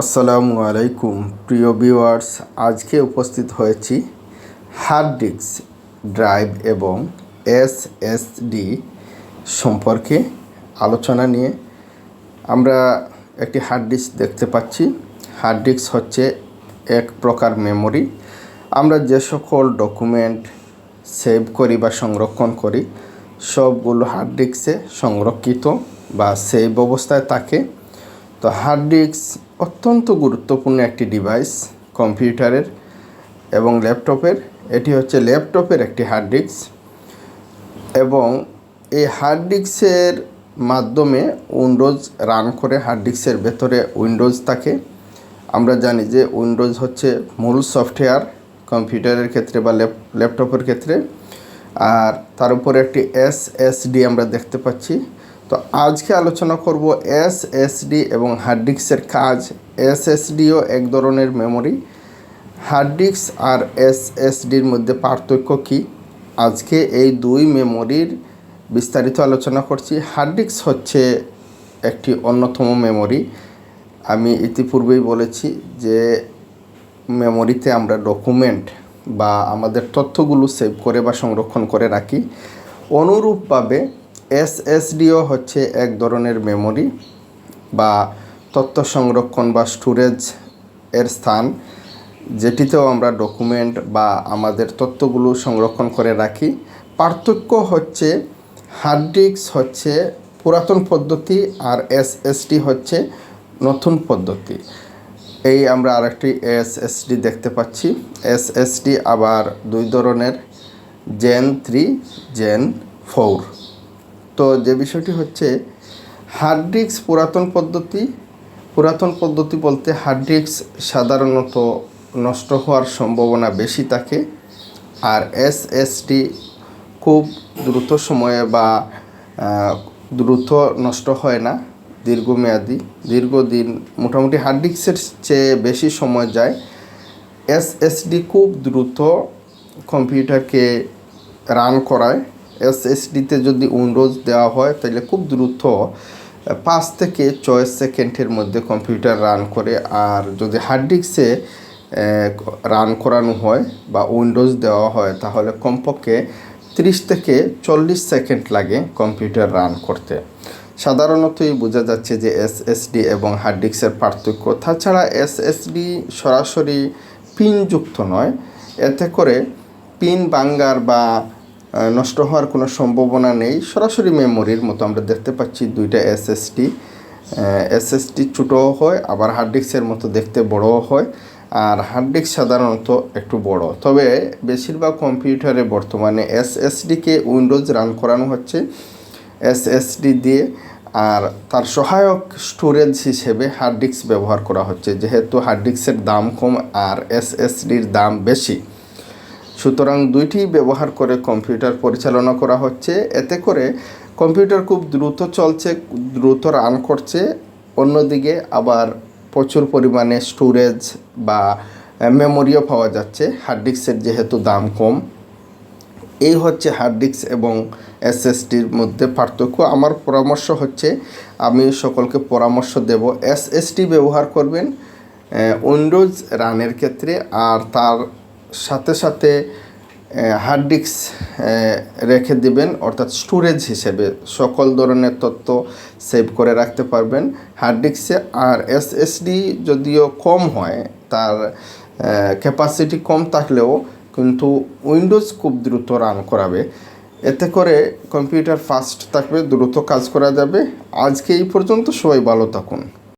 আসসালামু আলাইকুম। প্রিয় ভিউয়ার্স, আজকে উপস্থিত হয়েছি হার্ড ডিস্ক ড্রাইভ এবং এসএসডি সম্পর্কে আলোচনা নিয়ে আমরা একটি হার্ড ডিস্ক দেখতে পাচ্ছি। হার্ড ডিস্ক হচ্ছে এক প্রকার মেমোরি। আমরা যে সকল ডকুমেন্ট সেভ করি বা সংরক্ষণ করি, সবগুলো হার্ড ডিস্কে সংরক্ষিত বা সেভ অবস্থায় থাকে। তো হার্ড ডিস্ক অত্যন্ত গুরুত্বপূর্ণ একটি ডিভাইস কম্পিউটারের এবং ল্যাপটপের এটি হচ্ছে ল্যাপটপের একটি হার্ড ডিস্ক এবং এই হার্ড ডিস্কের মাধ্যমে উইন্ডোজ রান করে হার্ড ডিস্কের ভেতরে উইন্ডোজ থাকে। আমরা জানি যে উইন্ডোজ হচ্ছে মূল সফটওয়্যার কম্পিউটারের ক্ষেত্রে বা ল্যাপটপের ক্ষেত্রে। আর তার উপরে একটি এস এস ডি আমরা দেখতে পাচ্ছি। তো আজকে আলোচনা করব এস এস ডি এবং হার্ড ডিস্কের কাজ। এসএসডিও এক ধরনের মেমোরি হার্ড ডিস্ক আর ডির মধ্যে পার্থক্য কী? আজকে এই দুই মেমোরির বিস্তারিত আলোচনা করছি। হার্ড ডিস্ক হচ্ছে একটি অন্যতম মেমোরি আমি ইতিপূর্বেই বলেছি যে মেমোরিতে আমরা ডকুমেন্ট বা আমাদের তথ্যগুলো সেভ করে বা সংরক্ষণ করে রাখি। অনুরূপভাবে এসএসডিও হচ্ছে এক ধরনের মেমোরি বা তথ্য সংরক্ষণ বা স্টোরেজ এর স্থান, যেটিতেও আমরা ডকুমেন্ট বা আমাদের তথ্যগুলো সংরক্ষণ করে রাখি। পার্থক্য হচ্ছে হার্ড ডিস্ক হচ্ছে পুরাতন পদ্ধতি আর এসএসডি হচ্ছে নতুন পদ্ধতি। এই আমরা আরেকটি এসএসডি দেখতে পাচ্ছি। এসএসডি আবার দুই ধরনের জেন থ্রি জেন ফোর তো যে বিষয়টি হচ্ছে হার্ড ডিস্ক পুরাতন পদ্ধতি পুরাতন পদ্ধতি বলতে হার্ড ডিস্ক সাধারণত নষ্ট হওয়ার সম্ভাবনা বেশি থাকে, আর এসএসডি খুব দ্রুত সময়ে বা দ্রুত নষ্ট হয় না। দীর্ঘমেয়াদী, দীর্ঘদিন মোটামুটি হার্ড ডিস্কের চেয়ে বেশি সময় যায়। এসএসডি খুব দ্রুত কম্পিউটারকে রান করায়। এসএসডিতে যদি উইন্ডোজ দেওয়া হয়, তাহলে খুব দ্রুত পাঁচ থেকে ছয় সেকেন্ডের মধ্যে কম্পিউটার রান করে। আর যদি হার্ড ডিস্কে রান করানো হয় বা উইন্ডোজ দেওয়া হয়, তাহলে কমপক্ষে ত্রিশ থেকে চল্লিশ সেকেন্ড লাগে কম্পিউটার রান করতে। সাধারণতই বোঝা যাচ্ছে যে এসএসডি এবং হার্ড ডিস্কের পার্থক্য। তাছাড়া এসএসডি সরাসরি পিনযুক্ত নয়। এতে করে পিন বাঙ্গার বা নষ্ট হওয়ার কোনো সম্ভাবনা নেই। সরাসরি মেমোরির মতো আমরা দেখতে পাচ্ছি দুইটা এসএসডি এসএসডি ছোটোও হয়, আবার হার্ড ডিস্কের মতো দেখতে বড়ও হয়। আর হার্ড ডিস্ক সাধারণত একটু বড়। তবে বেশিরভাগ কম্পিউটারে বর্তমানে এসএসডিকে উইন্ডোজ রান করানো হচ্ছে। এসএসডি দিয়ে, আর তার সহায়ক স্টোরেজ হিসেবে হার্ড ডিস্ক ব্যবহার করা হচ্ছে, যেহেতু হার্ড ডিস্কের দাম কম আর এসএসডির দাম বেশি। সুতরাং দুইটি ব্যবহার করে কম্পিউটার পরিচালনা করা হচ্ছে। এতে করে কম্পিউটার খুব দ্রুত চলছে, দ্রুত রান করছে। অন্যদিকে আবার প্রচুর পরিমাণে স্টোরেজ বা মেমোরিও পাওয়া যাচ্ছে হার্ড ডিস্কের যেহেতু দাম কম। এই হচ্ছে হার্ড ডিস্ক এবং এসএসডির মধ্যে পার্থক্য। আমার পরামর্শ হচ্ছে, আমি সকলকে পরামর্শ দেব এসএসডি ব্যবহার করবেন উইন্ডোজ রানের ক্ষেত্রে, আর তার সাথে সাথে হার্ড ডিস্ক রেখে দিবেন, অর্থাৎ স্টোরেজ হিসেবে সকল ধরনের তথ্য সেভ করে রাখতে পারবেন। হার্ড ডিস্কে আর এসএসডি যদিও কম হয়, তার ক্যাপাসিটি কম থাকলেও কিন্তু উইন্ডোজ খুব দ্রুত রান করাবে। এতে করে কম্পিউটার ফাস্ট থাকবে, দ্রুত কাজ করা যাবে। আজকে এই পর্যন্ত সবাই ভালো থাকুন।